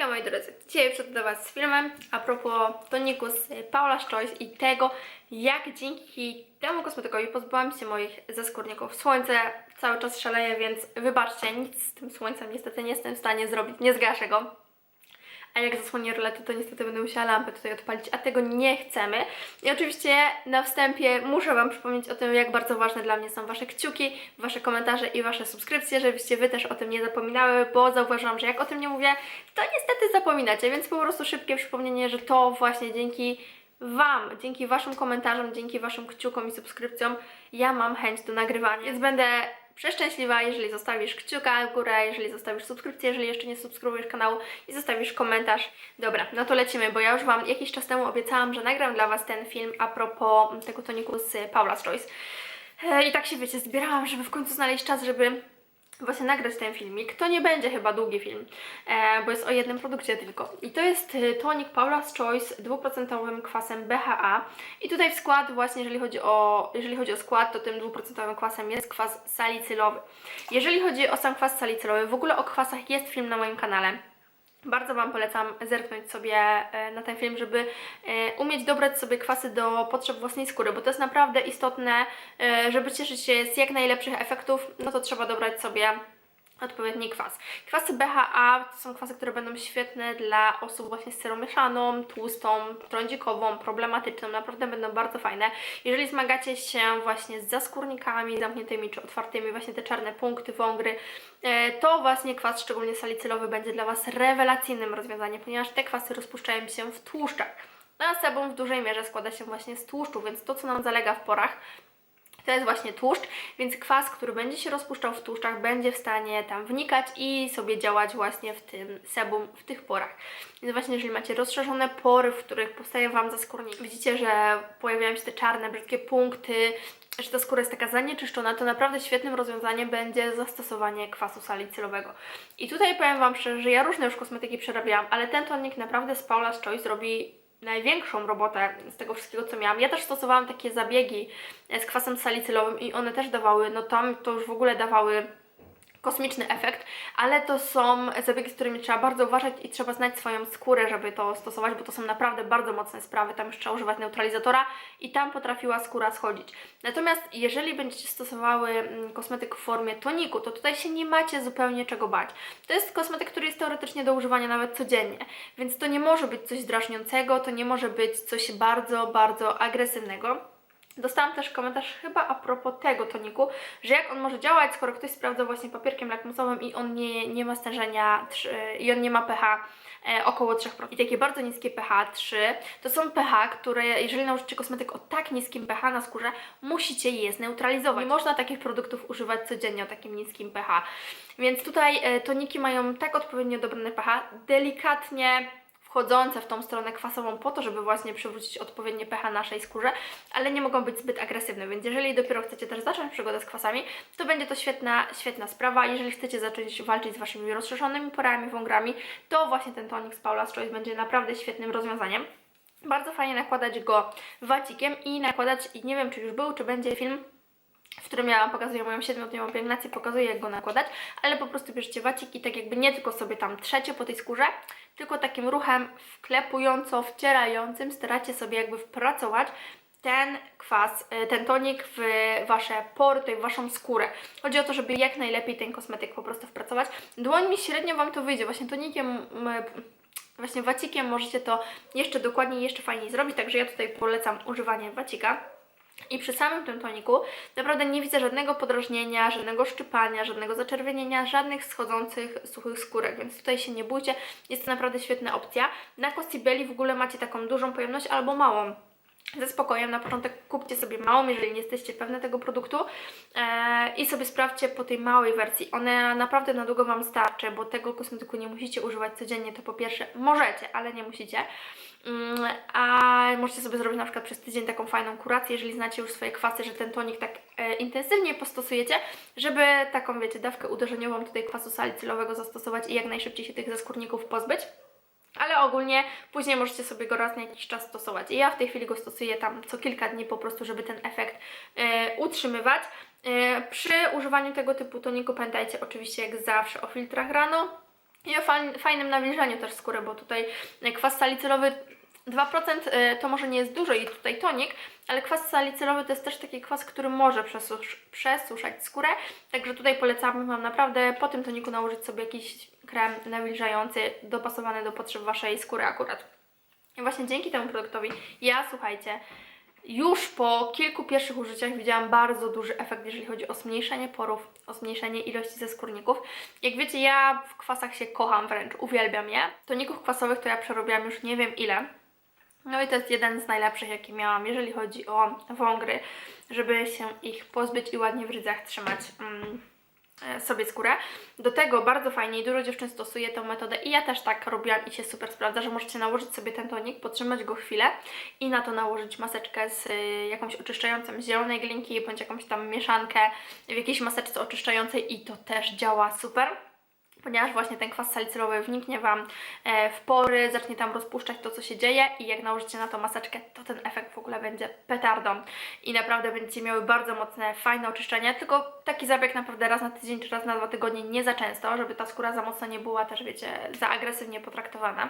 Hejka moi drodzy, dzisiaj przychodzę do Was z filmem a propos toniku z Paula's Choice i tego, jak dzięki temu kosmetykowi pozbyłam się moich zaskórników. Słońce cały czas szaleje, więc wybaczcie, nic z tym słońcem niestety nie jestem w stanie zrobić, nie zgaszę go. A jak zasłonię rolety, to niestety będę musiała lampę tutaj odpalić, a tego nie chcemy. I oczywiście na wstępie muszę Wam przypomnieć o tym, jak bardzo ważne dla mnie są Wasze kciuki, Wasze komentarze i Wasze subskrypcje, żebyście Wy też o tym nie zapominały, bo zauważyłam, że jak o tym nie mówię, to niestety zapominacie, więc po prostu szybkie przypomnienie, że to właśnie dzięki Wam, dzięki Waszym komentarzom, dzięki Waszym kciukom i subskrypcjom ja mam chęć do nagrywania, więc będę przeszczęśliwa, jeżeli zostawisz kciuka w górę, jeżeli zostawisz subskrypcję, jeżeli jeszcze nie subskrybujesz kanału i zostawisz komentarz. Dobra, no to lecimy, bo ja już Wam jakiś czas temu obiecałam, że nagram dla Was ten film a propos tego toniku z Paula's Choice. E, I tak się wiecie, zbierałam, żeby w końcu znaleźć czas, żeby właśnie nagrać ten filmik. To nie będzie chyba długi film, e, bo jest o jednym produkcie tylko. I to jest e, tonik Paula's Choice 2% kwasem BHA. I tutaj w skład właśnie, jeżeli chodzi o, jeżeli chodzi o skład, to tym 2% kwasem jest kwas salicylowy. Jeżeli chodzi o sam kwas salicylowy, w ogóle o kwasach jest film na moim kanale. Bardzo Wam polecam zerknąć sobie e, na ten film, żeby e, umieć dobrać sobie kwasy do potrzeb własnej skóry, bo to jest naprawdę istotne, e, żeby cieszyć się z jak najlepszych efektów, no to trzeba dobrać sobie odpowiedni kwas. Kwasy BHA to są kwasy, które będą świetne dla osób właśnie z cerą mieszaną, tłustą, trądzikową, problematyczną, naprawdę będą bardzo fajne. Jeżeli zmagacie się właśnie z zaskórnikami zamkniętymi czy otwartymi, właśnie te czarne punkty, wągry, e, to właśnie kwas, szczególnie salicylowy, będzie dla Was rewelacyjnym rozwiązaniem, ponieważ te kwasy rozpuszczają się w tłuszczach. No a sebum w dużej mierze składa się właśnie z tłuszczu, więc to, co nam zalega w porach, to jest właśnie tłuszcz, więc kwas, który będzie się rozpuszczał w tłuszczach, będzie w stanie tam wnikać i sobie działać właśnie w tym sebum, w tych porach. Więc właśnie jeżeli macie rozszerzone pory, w których powstaje Wam zaskórnik, widzicie, że pojawiają się te czarne, brzydkie punkty, że ta skóra jest taka zanieczyszczona, to naprawdę świetnym rozwiązaniem będzie zastosowanie kwasu salicylowego. I tutaj powiem Wam szczerze, że ja różne już kosmetyki przerabiałam, ale ten tonik naprawdę z Paula's Choice robi największą robotę z tego wszystkiego, co miałam. Ja też stosowałam takie zabiegi z kwasem salicylowym i one też dawały, no tam to już w ogóle dawały kosmiczny efekt, ale to są zabiegi, z którymi trzeba bardzo uważać i trzeba znać swoją skórę, żeby to stosować, bo to są naprawdę bardzo mocne sprawy. Tam już trzeba używać neutralizatora i tam potrafiła skóra schodzić. Natomiast jeżeli będziecie stosowały mm, kosmetyk w formie toniku, to tutaj się nie macie zupełnie czego bać. To jest kosmetyk, który jest teoretycznie do używania nawet codziennie, więc to nie może być coś drażniącego, to nie może być coś bardzo, bardzo agresywnego. Dostałam też komentarz chyba a propos tego toniku, że jak on może działać, skoro ktoś sprawdza właśnie papierkiem lakmusowym i on nie, nie ma stężenia trzy- i on nie ma pH e, około 3%. I takie bardzo niskie pH 3 to są pH, które jeżeli nałożycie kosmetyk o tak niskim pH na skórze, musicie je zneutralizować. Nie można takich produktów używać codziennie o takim niskim pH. Więc tutaj e, toniki mają tak odpowiednio dobrane pH, delikatnie wchodzące w tą stronę kwasową po to, żeby właśnie przywrócić odpowiednie pH naszej skórze, ale nie mogą być zbyt agresywne, więc jeżeli dopiero chcecie też zacząć przygodę z kwasami, to będzie to świetna, świetna sprawa. Jeżeli chcecie zacząć walczyć z Waszymi rozszerzonymi porami, wągrami, to właśnie ten tonik z Paula's Choice będzie naprawdę świetnym rozwiązaniem. Bardzo fajnie nakładać go wacikiem i nakładać, i nie wiem czy już był, czy będzie film w którym ja pokazuję moją 7-dniową pielęgnację, pokazuję jak go nakładać, ale po prostu bierzecie wacik i tak jakby nie tylko sobie tam trzecie po tej skórze, tylko takim ruchem wklepująco, wcierającym staracie sobie jakby wpracować ten kwas, y, ten tonik w Wasze pory, tutaj w Waszą skórę. Chodzi o to, żeby jak najlepiej ten kosmetyk po prostu wpracować. Dłońmi średnio Wam to wyjdzie, właśnie tonikiem... mm, Właśnie wacikiem możecie to jeszcze dokładniej, jeszcze fajniej zrobić, także ja tutaj polecam używanie wacika. I przy samym tym toniku naprawdę nie widzę żadnego podrażnienia, żadnego szczypania, żadnego zaczerwienienia, żadnych schodzących suchych skórek, więc tutaj się nie bójcie, jest to naprawdę świetna opcja. Na Costibelli w ogóle macie taką dużą pojemność albo małą. Ze spokojem na początek kupcie sobie małą, jeżeli nie jesteście pewne tego produktu e, i sobie sprawdźcie po tej małej wersji. Ona naprawdę na długo Wam starczy, bo tego kosmetyku nie musicie używać codziennie, to po pierwsze możecie, ale nie musicie. Mm, a możecie sobie zrobić na przykład przez tydzień taką fajną kurację, jeżeli znacie już swoje kwasy, że ten tonik tak e, intensywnie postosujecie, żeby taką, wiecie, dawkę uderzeniową tutaj kwasu salicylowego zastosować i jak najszybciej się tych zaskórników pozbyć. Ale ogólnie później możecie sobie go raz na jakiś czas stosować. I ja w tej chwili go stosuję tam co kilka dni po prostu, żeby ten efekt e, utrzymywać. E, przy używaniu tego typu toniku pamiętajcie oczywiście jak zawsze o filtrach rano, i o fajn- fajnym nawilżaniu też skóry, bo tutaj e, kwas salicylowy 2% e, to może nie jest dużo i tutaj tonik, ale kwas salicylowy to jest też taki kwas, który może przesusz, przesuszać skórę, także tutaj polecam Wam naprawdę po tym toniku nałożyć sobie jakiś krem nawilżający dopasowany do potrzeb Waszej skóry akurat. I właśnie dzięki temu produktowi ja, słuchajcie, już po kilku pierwszych użyciach widziałam bardzo duży efekt, jeżeli chodzi o zmniejszenie porów, o zmniejszenie ilości ze skórników. Jak wiecie, ja w kwasach się kocham wręcz, uwielbiam je. Toników kwasowych to ja przerobiłam już nie wiem ile. No i to jest jeden z najlepszych, jaki miałam, jeżeli chodzi o wągry, żeby się ich pozbyć i ładnie w rydzach trzymać. Mm e, sobie skórę. Do tego bardzo fajnie i dużo dziewczyn stosuje tę metodę i ja też tak robiłam i się super sprawdza, że możecie nałożyć sobie ten tonik, podtrzymać go chwilę i na to nałożyć maseczkę z y, jakąś oczyszczającą z zielonej glinki bądź jakąś tam mieszankę w jakiejś maseczce oczyszczającej i to też działa super ponieważ właśnie ten kwas salicylowy wniknie Wam e, w pory, zacznie tam rozpuszczać to, co się dzieje i jak nałożycie na to maseczkę, to ten efekt w ogóle będzie petardą i naprawdę będziecie miały bardzo mocne, fajne oczyszczenie, tylko taki zabieg naprawdę raz na tydzień czy raz na dwa tygodnie, nie za często, żeby ta skóra za mocno nie była też, wiecie, za agresywnie potraktowana.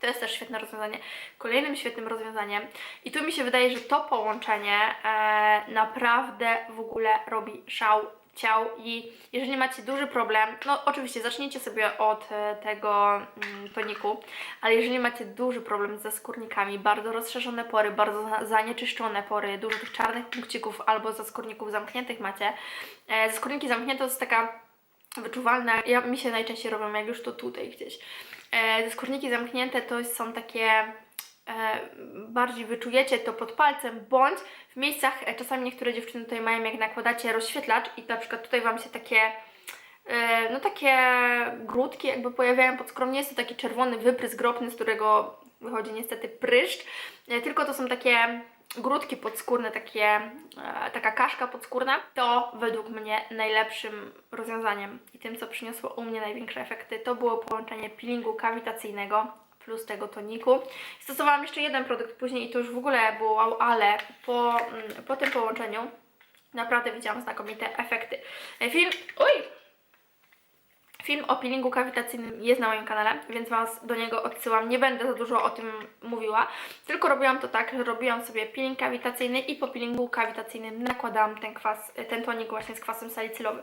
To jest też świetne rozwiązanie. Kolejnym świetnym rozwiązaniem, i tu mi się wydaje, że to połączenie e, naprawdę w ogóle robi szał ciał i jeżeli macie duży problem, no oczywiście zacznijcie sobie od e, tego mm, toniku, ale jeżeli macie duży problem ze skórnikami, bardzo rozszerzone pory, bardzo za- zanieczyszczone pory, dużo tych czarnych punkcików albo ze skórników zamkniętych macie, e, ze skórniki zamknięte to jest taka wyczuwalna, ja, mi się najczęściej robią jak już to tutaj gdzieś. E, skórniki zamknięte to są takie bardziej wyczujecie to pod palcem, bądź w miejscach, e, czasami niektóre dziewczyny tutaj mają, jak nakładacie rozświetlacz i na przykład tutaj Wam się takie, e, no takie grudki jakby pojawiają pod skórą, nie jest to taki czerwony wyprysk gropny, z którego wychodzi niestety pryszcz, e, tylko to są takie grudki podskórne, takie, e, taka kaszka podskórna, to według mnie najlepszym rozwiązaniem i tym, co przyniosło u mnie największe efekty, to było połączenie peelingu kawitacyjnego plus tego toniku. Stosowałam jeszcze jeden produkt później i to już w ogóle było wow, ale po, mm, po tym połączeniu naprawdę widziałam znakomite efekty. E, Film, oj, Film o peelingu kawitacyjnym jest na moim kanale, więc Was do niego odsyłam. Nie będę za dużo o tym mówiła, tylko robiłam to tak, że robiłam sobie peeling kawitacyjny i po peelingu kawitacyjnym nakładałam ten kwas, ten tonik właśnie z kwasem salicylowym.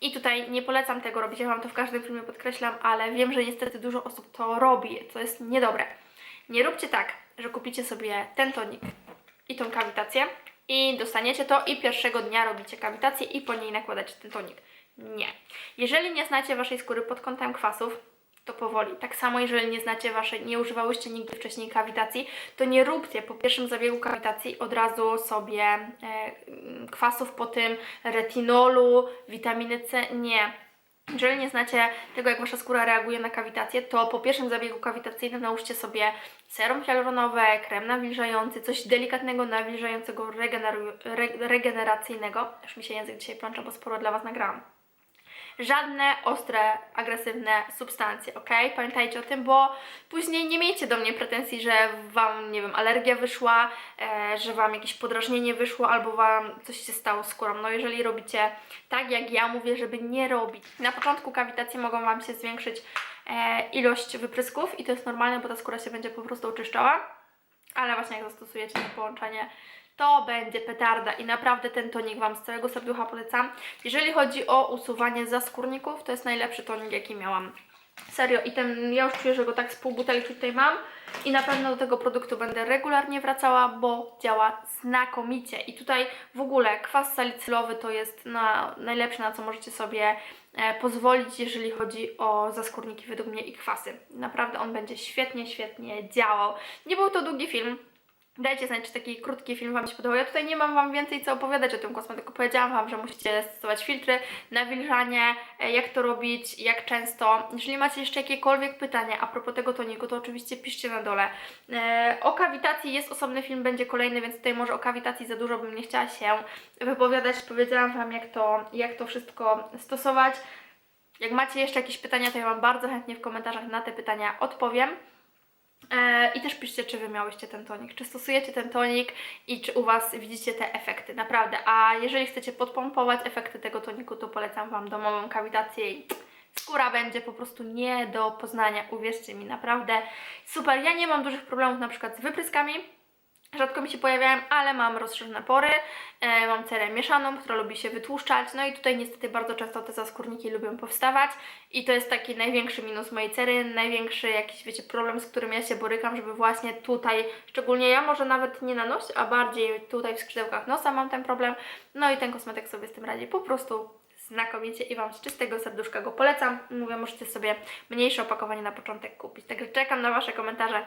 I tutaj nie polecam tego robić, ja Wam to w każdym filmie podkreślam, ale wiem, że niestety dużo osób to robi, co jest niedobre. Nie róbcie tak, że kupicie sobie ten tonik i tą kawitację i dostaniecie to i pierwszego dnia robicie kawitację i po niej nakładacie ten tonik. Nie. Jeżeli nie znacie Waszej skóry pod kątem kwasów, to powoli. Tak samo, jeżeli nie znacie Waszej, nie używałyście nigdy wcześniej kawitacji, to nie róbcie po pierwszym zabiegu kawitacji od razu sobie e, kwasów po tym, retinolu, witaminy C. Nie. Jeżeli nie znacie tego, jak Wasza skóra reaguje na kawitację, to po pierwszym zabiegu kawitacyjnym nałóżcie sobie serum hialuronowe, krem nawilżający, coś delikatnego, nawilżającego, regeneracyjnego. Już mi się język dzisiaj plącze, bo sporo dla Was nagrałam żadne ostre, agresywne substancje, ok? Pamiętajcie o tym, bo później nie miejcie do mnie pretensji, że Wam, nie wiem, alergia wyszła, e, że Wam jakieś podrażnienie wyszło albo Wam coś się stało skórą. No jeżeli robicie tak, jak ja mówię, żeby nie robić. Na początku kawitacji mogą Wam się zwiększyć e, ilość wyprysków i to jest normalne, bo ta skóra się będzie po prostu oczyszczała. Ale właśnie jak zastosujecie to połączenie, to będzie petarda i naprawdę ten tonik Wam z całego serducha polecam. Jeżeli chodzi o usuwanie zaskórników, to jest najlepszy tonik, jaki miałam. Serio, i ten, ja już czuję, że go tak z pół butelki tutaj mam i na pewno do tego produktu będę regularnie wracała, bo działa znakomicie. I tutaj w ogóle kwas salicylowy to jest na, najlepsze, na co możecie sobie e, pozwolić, jeżeli chodzi o zaskórniki według mnie i kwasy. Naprawdę on będzie świetnie, świetnie działał. Nie był to długi film, Dajcie znać, czy taki krótki film Wam się podobał. Ja tutaj nie mam Wam więcej co opowiadać o tym kosmetyku. Powiedziałam Wam, że musicie stosować filtry, nawilżanie, e, jak to robić, jak często. Jeżeli macie jeszcze jakiekolwiek pytania a propos tego toniku, to oczywiście piszcie na dole. E, o kawitacji jest osobny film, będzie kolejny, więc tutaj może o kawitacji za dużo bym nie chciała się wypowiadać. Powiedziałam Wam, jak to, jak to wszystko stosować. Jak macie jeszcze jakieś pytania, to ja Wam bardzo chętnie w komentarzach na te pytania odpowiem. E, I też piszcie, czy Wy miałyście ten tonik, czy stosujecie ten tonik i czy u Was widzicie te efekty, naprawdę. A jeżeli chcecie podpompować efekty tego toniku, to polecam Wam domową kawitację i skóra będzie po prostu nie do poznania, uwierzcie mi, naprawdę. Super. Ja nie mam dużych problemów na przykład z wypryskami, Rzadko mi się pojawiają, ale mam rozszerzone pory, e, mam cerę mieszaną, która lubi się wytłuszczać, no i tutaj niestety bardzo często te zaskórniki lubią powstawać i to jest taki największy minus mojej cery, największy jakiś, wiecie, problem, z którym ja się borykam, żeby właśnie tutaj, szczególnie ja może nawet nie na nosie, a bardziej tutaj w skrzydełkach nosa mam ten problem, no i ten kosmetyk sobie z tym radzi po prostu znakomicie i Wam z czystego serduszka go polecam. Mówię, możecie sobie mniejsze opakowanie na początek kupić. Także czekam na Wasze komentarze